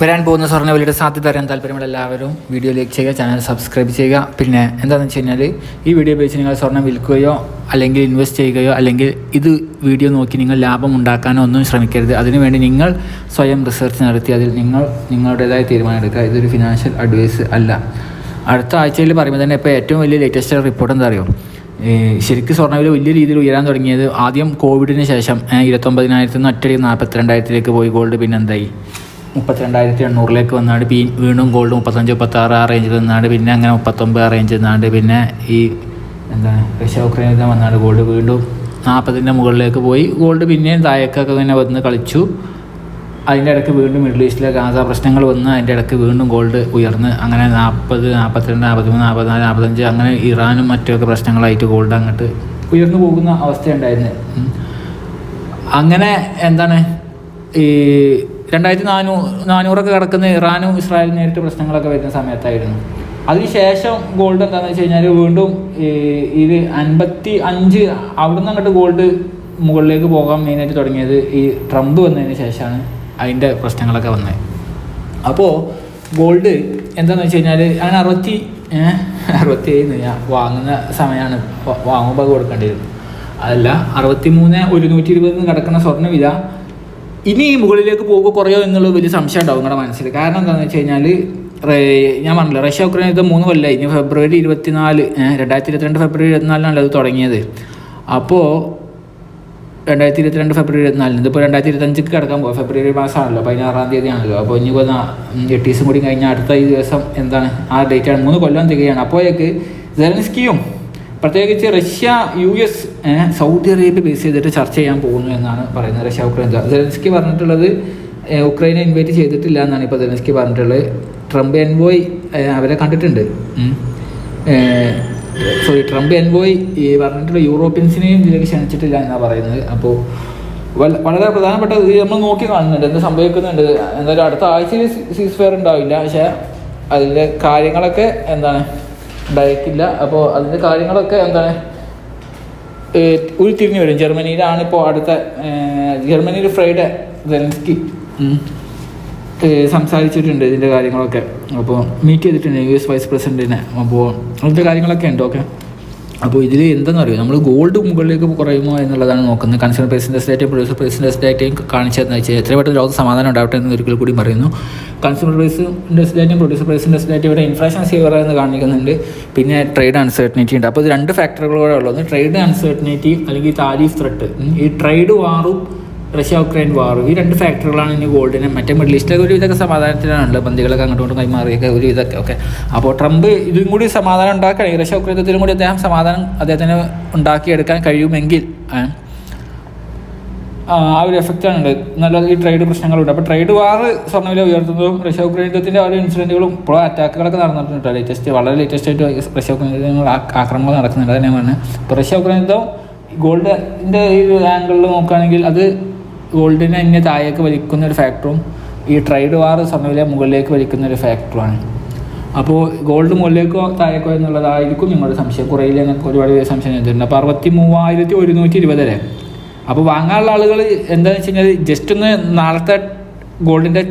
വരാൻ പോകുന്ന സ്വർണവിലയുടെ സാധ്യത അറിയാൻ താല്പര്യമുള്ള എല്ലാവരും വീഡിയോ ലൈക്ക് ചെയ്യുക ചാനൽ സബ്സ്ക്രൈബ് ചെയ്യുക. പിന്നെ എന്താണെന്ന് വെച്ച് കഴിഞ്ഞാൽ ഈ വീഡിയോ ഉപയോഗിച്ച് നിങ്ങൾ സ്വർണം വിൽക്കുകയോ അല്ലെങ്കിൽ ഇൻവെസ്റ്റ് ചെയ്യുകയോ അല്ലെങ്കിൽ ഇത് വീഡിയോ നോക്കി നിങ്ങൾ ലാഭം ഉണ്ടാക്കാനോ ഒന്നും ശ്രമിക്കരുത്. അതിനുവേണ്ടി നിങ്ങൾ സ്വയം റിസർച്ച് നടത്തി അതിൽ നിങ്ങൾ നിങ്ങളുടേതായ തീരുമാനം എടുക്കുക. ഇതൊരു ഫിനാൻഷ്യൽ അഡ്വൈസ് അല്ല. അടുത്ത ആഴ്ചയിൽ പറയുമ്പോൾ തന്നെ ഇപ്പോൾ ഏറ്റവും വലിയ ലേറ്റസ്റ്റ് റിപ്പോർട്ട് എന്താ അറിയോ? ഈ ശരിക്കും സ്വർണവില വലിയ രീതിയിൽ ഉയരാൻ തുടങ്ങിയത് ആദ്യം കോവിഡിന് ശേഷം. ഇരുപത്തൊമ്പതിനായിരത്തിൽ നിന്ന് ഒറ്റടി നാൽപ്പത്തിരണ്ടായിരത്തിലേക്ക് പോയി ഗോൾഡ് പിന്നെ എന്തായി? മുപ്പത്തിരണ്ടായിരത്തി എണ്ണൂറിലേക്ക് വന്നാണ്ട് പി വീണ്ടും ഗോൾഡ് മുപ്പത്തഞ്ച് മുപ്പത്താറ് ആ റേഞ്ചിൽ നിന്നാണ്ട് പിന്നെ അങ്ങനെ മുപ്പത്തൊമ്പത് ആ റേഞ്ചിൽ നിന്നാണ്ട് പിന്നെ ഈ എന്താ റഷ്യ ഉക്രൈൻ യുദ്ധം വന്നാണ്ട് ഗോൾഡ് വീണ്ടും നാൽപ്പതിന്റെ മുകളിലേക്ക് പോയി. ഗോൾഡ് പിന്നെയും താഴേക്കൊക്കെ ഇങ്ങനെ വന്ന് കളിച്ചു. അതിന്റെ ഇടയ്ക്ക് വീണ്ടും മിഡിൽ ഈസ്റ്റിലെ ഗാസ പ്രശ്നങ്ങൾ വന്ന് അതിന്റെ ഇടയ്ക്ക് വീണ്ടും ഗോൾഡ് ഉയർന്ന്. അങ്ങനെ നാൽപ്പത് നാൽപ്പത്തിരണ്ട് നാൽപ്പത്തിമൂന്ന് നാൽപ്പത്തിനാല് നാൽപ്പത്തഞ്ച് അങ്ങനെ ഇറാനും മറ്റൊക്കെ പ്രശ്നങ്ങളായിട്ട് ഗോൾഡ് അങ്ങോട്ട് ഉയർന്നു പോകുന്ന അവസ്ഥയുണ്ടായിരുന്നു. അങ്ങനെ എന്താണ് ഈ രണ്ടായിരത്തി നാനൂ നാനൂറൊക്കെ കിടക്കുന്ന ഇറാനും ഇസ്രായേലും നേരിട്ട് പ്രശ്നങ്ങളൊക്കെ വരുന്ന സമയത്തായിരുന്നു. അതിനുശേഷം ഗോൾഡ് എന്താണെന്ന് വെച്ച് കഴിഞ്ഞാൽ വീണ്ടും ഇത് അൻപത്തി അഞ്ച് അവിടെ നിന്ന് അങ്ങോട്ട് ഗോൾഡ് മുകളിലേക്ക് പോകാൻ മെയിനായിട്ട് തുടങ്ങിയത് ഈ ട്രംപ് വന്നതിന് ശേഷമാണ് അതിന്റെ പ്രശ്നങ്ങളൊക്കെ വന്നത്. അപ്പോൾ ഗോൾഡ് എന്താണെന്ന് വെച്ച് കഴിഞ്ഞാൽ അങ്ങനെ അറുപത്തി അറുപത്തി ഏഴ് ഞാൻ വാങ്ങുന്ന സമയമാണ് വാങ്ങുമ്പോൾ കൊടുക്കേണ്ടിയിരുന്നത് അതല്ല അറുപത്തി മൂന്ന് ഒരുന്നൂറ്റി ഇരുപതിന് കിടക്കുന്ന സ്വർണ വില ഇനി മുകളിലേക്ക് പോകുക കുറയോ എന്നുള്ള വലിയ സംശയം ഉണ്ടാവും നിങ്ങളുടെ മനസ്സിൽ. കാരണം എന്താണെന്ന് വെച്ച് കഴിഞ്ഞാൽ ഞാൻ പറഞ്ഞില്ല റഷ്യ ഉക്രൈൻ യുദ്ധം മൂന്ന് കൊല്ലമായി ഇനി ഫെബ്രുവരി ഇരുപത്തിനാല് രണ്ടായിരത്തി ഇരുപത്തിരണ്ട് ഫെബ്രുവരി ഇരുപത്തിനാലിനാണ് അത് തുടങ്ങിയത്. അപ്പോൾ രണ്ടായിരത്തി ഇരുപത്തിരണ്ട് ഫെബ്രുവരി ഇരുപത്തിനാലിന് ഇതിപ്പോൾ രണ്ടായിരത്തി ഇരുപത്തഞ്ചിക്ക് കിടക്കാൻ പോകും ഫെബ്രുവരി മാസമാണല്ലോ പതിനാറാം തീയതി ആണല്ലോ അപ്പോൾ ഇനി എട്ട് ദിവസം കൂടി കഴിഞ്ഞാൽ അടുത്ത ഈ ദിവസം എന്താണ് ആ ഡേറ്റ് ആണ്. മൂന്ന് കൊല്ലം തികയാണ്. അപ്പോഴേക്ക് സെലൻസ്കിയും പ്രത്യേകിച്ച് Russia U S Saudi Arabia base ചെയ്തിട്ട് ചർച്ച ചെയ്യാൻ പോകുന്നു എന്നാണ് പറയുന്നത് റഷ്യ ഉക്രൈൻ സെലൻസ്കി പറഞ്ഞിട്ടുള്ളത് ഉക്രൈനെ ഇൻവൈറ്റ് ചെയ്തിട്ടില്ല എന്നാണ് ഇപ്പോൾ സെലൻസ്കി പറഞ്ഞിട്ടുള്ളത് ട്രംപ് എൻവോയ് അവരെ കണ്ടിട്ടുണ്ട് സോറി ട്രംപ് എൻവോയ് ഈ പറഞ്ഞിട്ടുള്ള യൂറോപ്യൻസിനെയും ഇതിലേക്ക് ക്ഷണിച്ചിട്ടില്ല എന്നാണ് പറയുന്നത് അപ്പോൾ വളരെ പ്രധാനപ്പെട്ട ഇത് നമ്മൾ നോക്കി കാണുന്നുണ്ട് എന്ത് സംഭവിക്കുന്നുണ്ട് എന്തായാലും അടുത്ത ആഴ്ചയിൽ സീസ് ഫെയർ ഉണ്ടാവില്ല പക്ഷേ അതിന്റെ കാര്യങ്ങളൊക്കെ എന്താണ് ഉണ്ടായിരിക്കില്ല അപ്പോൾ അതിന്റെ കാര്യങ്ങളൊക്കെ എന്താണ്? ഉരുത്തിരിഞ്ഞു വരും. ജർമ്മനിയിലാണ് ഇപ്പോൾ അടുത്ത ജർമ്മനിയിൽ ഫ്രൈഡേ ജെലൻസ്കി സംസാരിച്ചിട്ടുണ്ട് ഇതിന്റെ കാര്യങ്ങളൊക്കെ. അപ്പോൾ മീറ്റ് ചെയ്തിട്ടുണ്ട് യു എസ് വൈസ് പ്രസിഡന്റിനെ അപ്പോൾ അതിന്റെ കാര്യങ്ങളൊക്കെ ഉണ്ട് ഓക്കെ അപ്പോൾ ഇതിൽ എന്താണെന്ന് അറിയോ നമ്മൾ ഗോൾഡ് മുകളിലേക്ക് കുറയുമോ എന്നുള്ളതാണ് നോക്കുന്നത്. കൺസ്യൂമർ പ്രൈസിന്റെ സ്റ്റേറ്റ് പ്രൊഡ്യൂസർ പ്രൈസിന്റെ സ്റ്റേറ്റേയും കാണിച്ചതെന്ന് വെച്ചാൽ എത്ര പെട്ടെന്ന് ലോകത്ത് സമാധാനം ഉണ്ടാവട്ടെ എന്ന് ഒരിക്കൽ കൂടി പറയുന്നു. കൺസ്യൂമർ പ്രൈസിന്റെ സ്റ്റേറ്റും പ്രൊഡ്യൂസർ പ്രൈസിന്റെ സ്റ്റേറ്റ് ഇവിടെ ഇൻഫ്ലേഷൻ സീവർ എന്ന് കാണിക്കുന്നുണ്ട്. പിന്നെ ട്രേഡ് അൺസർട്ടനിറ്റി ഉണ്ട്. അപ്പോൾ ഇത് രണ്ട് ഫാക്ടറുകൾ കൂടെ ഉള്ളത്. ട്രേഡ് അൺസർട്ടനിറ്റി അല്ലെങ്കിൽ താരിഫ് ത്രെട്ട് ഈ ട്രേഡ് വാറും റഷ്യ ഉക്രൈൻ വാർ ഈ രണ്ട് ഫാക്ടറികളാണ് ഇനി ഗോൾഡിനും മറ്റേ മിഡിൽ ഈസ്റ്റിലൊക്കെ ഒരു ഇതൊക്കെ സമാധാനത്തിലാണല്ലോ ബന്ധികളൊക്കെ അങ്ങോട്ടും ഇങ്ങോട്ടും കൈമാറിയൊക്കെ ഒരു ഇതൊക്കെ ഓക്കെ അപ്പോൾ ട്രംപ് ഇതും കൂടി സമാധാനം ഉണ്ടാക്കണം ഈ റഷ്യ ഉക്രൈൻ കൂടി അദ്ദേഹം സമാധാനം അദ്ദേഹത്തിന് ഉണ്ടാക്കിയെടുക്കാൻ കഴിയുമെങ്കിൽ ആ ഒരു എഫക്റ്റാണ് ഉണ്ട് നല്ല ഈ ട്രേഡ് പ്രശ്നങ്ങളുണ്ട്. അപ്പോൾ ട്രേഡ് വാർ സ്വർണവില ഉയർത്തുന്നതും റഷ്യ ഉക്രൈൻ യുദ്ധത്തിന്റെ ഓരോ ഇൻസിഡന്റുകളും ഇപ്പോൾ അറ്റാക്കുകളൊക്കെ നടന്നിട്ടുണ്ട്. ലേറ്റസ്റ്റ് വളരെ ലേറ്റസ്റ്റ് ആയിട്ട് റഷ്യ ഉക്രൈൻ ആക്രമണങ്ങൾ നടക്കുന്നുണ്ട്. അത് തന്നെയാണ്. ഇപ്പോൾ റഷ്യ ഉക്രൈൻ യുദ്ധം ഗോൾഡിന്റെ ഈ ആംഗിളിൽ നോക്കുകയാണെങ്കിൽ അത് ഗോൾഡിനെ തന്നെ താഴേക്ക് വലിക്കുന്ന ഒരു ഫാക്ടറും ഈ ട്രേഡ് വാർ സ്വർണവില മുകളിലേക്ക് വലിക്കുന്ന ഒരു ഫാക്ടറുമാണ് അപ്പോൾ ഗോൾഡ് മുകളിലേക്കോ താഴേക്കോ എന്നുള്ളതായിരിക്കും നിങ്ങളുടെ സംശയം. കുറയില്ല എന്നൊക്കെ ഒരുപാട് പേര് സംശയം ചെയ്തിട്ടുണ്ട്. അപ്പോൾ അറുപത്തി മൂവായിരത്തി ഒരുന്നൂറ്റി ഇരുപത് വരെ അപ്പോൾ വാങ്ങാനുള്ള ആളുകൾ എന്താണെന്ന് വെച്ച് കഴിഞ്ഞാൽ ജസ്റ്റ് ഒന്ന് നാളത്തെ ഗോൾഡിന്റെ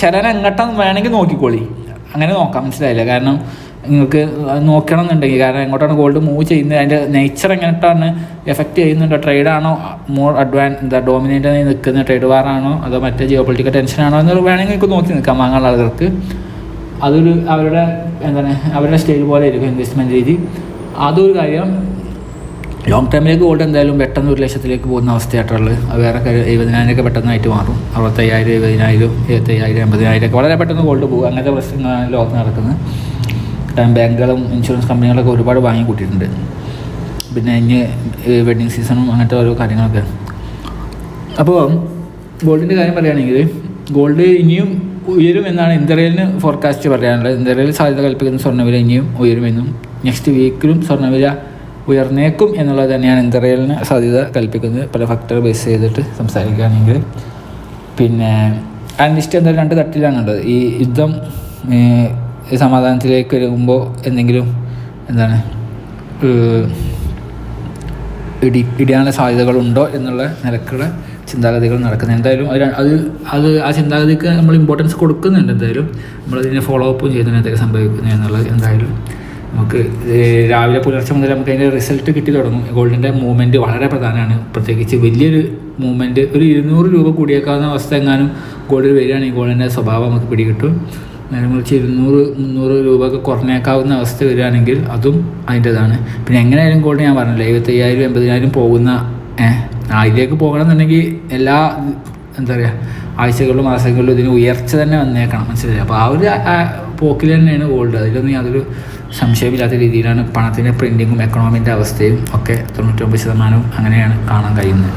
ചലനം വേണമെങ്കിൽ നോക്കിക്കോളി. അങ്ങനെ നോക്കാം. മനസ്സിലായില്ല? കാരണം നിങ്ങൾക്ക് നോക്കണം എന്നുണ്ടെങ്കിൽ കാരണം എങ്ങോട്ടാണ് ഗോൾഡ് മൂവ് ചെയ്യുന്നത്? അതിന്റെ നേച്ചർ എങ്ങനെയാണ് എഫക്റ്റ് ചെയ്യുന്നുണ്ടോ? ട്രേഡാണോ മോർ അഡ്വാൻ എന്താ ഡോമിനേറ്റ് ആയി നിൽക്കുന്ന ട്രേഡ് വാറാണോ അതോ മറ്റേ ജിയോ പൊളിറ്റിക്കൽ ടെൻഷനാണോ എന്ന് വേണമെങ്കിൽ നിങ്ങൾക്ക് നോക്കി നിൽക്കാം വാങ്ങാനുള്ള ആളുകൾക്ക്. അതൊരു അവരുടെ എന്താണ് അവരുടെ സ്റ്റൈൽ പോലെ ആയിരിക്കും ഇൻവെസ്റ്റ്മെന്റ് രീതി. അതൊരു കാര്യം ലോങ് ടൈമിലേക്ക് ഗോൾഡ് എന്തായാലും പെട്ടെന്ന് ഒരു ലക്ഷത്തിലേക്ക് പോകുന്ന അവസ്ഥയായിട്ടുള്ളത്. വേറെ എഴുപതിനായിരമൊക്കെ പെട്ടെന്നായിട്ട് മാറും. അറുപത്തയ്യായിരം എഴുപതിനായിരം എഴുപത്തയ്യായിരം എൺപതിനായിരം ഒക്കെ വളരെ പെട്ടെന്ന് ഗോൾഡ് പോകും. അങ്ങനത്തെ പ്രശ്നങ്ങളാണ് ലോകത്ത് നടക്കുന്നത്. ബാങ്കുകളും ഇൻഷുറൻസ് കമ്പനികളൊക്കെ ഒരുപാട് വാങ്ങി കൂട്ടിയിട്ടുണ്ട്. പിന്നെ ഇനി വെഡ്ഡിങ് സീസണും അങ്ങനത്തെ ഓരോ കാര്യങ്ങളൊക്കെ. അപ്പോൾ ഗോൾഡിന്റെ കാര്യം പറയുകയാണെങ്കിൽ ഗോൾഡ് ഇനിയും ഉയരും എന്നാണ് ഇന്ത്യയിലിന് ഫോർകാസ്റ്റ് പറയാനുള്ളത്. ഇന്ത്യയിൽ സാധ്യത കൽപ്പിക്കുന്ന സ്വർണവില ഇനിയും ഉയരുമെന്നും നെക്സ്റ്റ് വീക്കിലും സ്വർണവില ഉയർന്നേക്കും എന്നുള്ളത് തന്നെയാണ് ഇന്ത്യയിലിന് സാധ്യത കൽപ്പിക്കുന്നത്. പല ഫാക്ടർ ബേസ് ചെയ്തിട്ട് സംസാരിക്കുകയാണെങ്കിൽ. പിന്നെ അനിഷ്ടം എന്തായാലും രണ്ട് തട്ടിലാണുള്ളത് ഈ യുദ്ധം സമാധാനത്തിലേക്ക് വരുമ്പോൾ എന്തെങ്കിലും എന്താണ് ഇടി ഇടിയാനുള്ള സാധ്യതകളുണ്ടോ എന്നുള്ള നിലക്കുള്ള ചിന്താഗതികൾ നടക്കുന്നത് എന്തായാലും അത് അത് അത് ആ ചിന്താഗതിക്ക് നമ്മൾ ഇമ്പോർട്ടൻസ് കൊടുക്കുന്നുണ്ട് എന്തായാലും. നമ്മളതിനെ ഫോളോ അപ്പും ചെയ്യുന്നുണ്ട് എന്തൊക്കെ സംഭവിക്കുന്നത് എന്നുള്ളത് എന്തായാലും നമുക്ക് രാവിലെ പുലർച്ചെ മുതൽ നമുക്ക് അതിന്റെ റിസൾട്ട് കിട്ടി തുടങ്ങും. ഗോൾഡിന്റെ മൂവ്മെന്റ് വളരെ പ്രധാനമാണ്. പ്രത്യേകിച്ച് വലിയൊരു മൂവ്മെന്റ് ഒരു ഇരുന്നൂറ് രൂപ കൂടിയേക്കാവുന്ന അവസ്ഥ എങ്ങാനും ഗോൾഡിൽ വരികയാണെങ്കിൽ ഗോൾഡിന്റെ സ്വഭാവം നമുക്ക് പിടികിട്ടും. നേരെ മറിച്ച് ഇരുന്നൂറ് മുന്നൂറ് രൂപ ഒക്കെ കുറഞ്ഞേക്കാവുന്ന അവസ്ഥ വരികയാണെങ്കിൽ അതും അതിന്റെതാണ്. പിന്നെ എങ്ങനെയായാലും കൂടെ ഞാൻ പറഞ്ഞില്ല എഴുപത്തയ്യായിരം എൺപതിനായിരം പോകുന്ന അതിലേക്ക് പോകണമെന്നുണ്ടെങ്കിൽ എല്ലാ എന്താ പറയുക ആഴ്ചകളിലും മാസങ്ങളിലും ഇതിന് ഉയർച്ച തന്നെ വന്നേക്കണം മനസ്സിലായി? അപ്പോൾ ആ ഒരു പോക്കിൽ തന്നെയാണ് ഗോൾഡ്. അതിലൊന്നും യാതൊരു സംശയമില്ലാത്ത രീതിയിലാണ് പണത്തിന്റെ പ്രിന്റിങ്ങും എക്കണോമിന്റെ അവസ്ഥയും ഒക്കെ തൊണ്ണൂറ്റൊമ്പത് ശതമാനവും അങ്ങനെയാണ് കാണാൻ കഴിയുന്നത്.